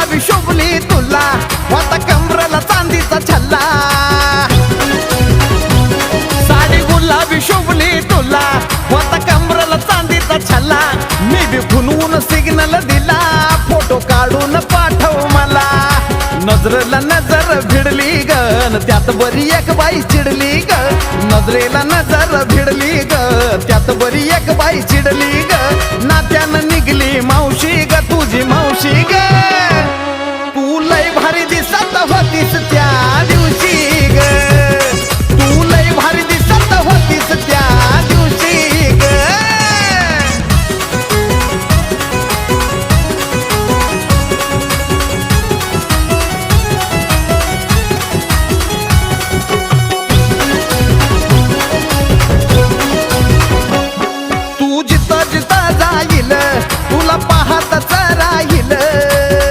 गुलाबी शोभली तुला. होता कमरला चांदीचा छल्ला साडी गुलाबी शोभली तुला. होता कमरला चांदीचा छल्ला मी बी फुनवून सिग्नल दिला. फोटो काढून पाठव मला. नजरेला नजर भिडली ग. न त्यात बरी एक बाई चिडली ग. नजरेला नजर भिडली ग. त्यात बरी एक बाई चिडली ग. नात्यानं निघली मावशी ग. तुझी मावशी दिसत होतीस त्या.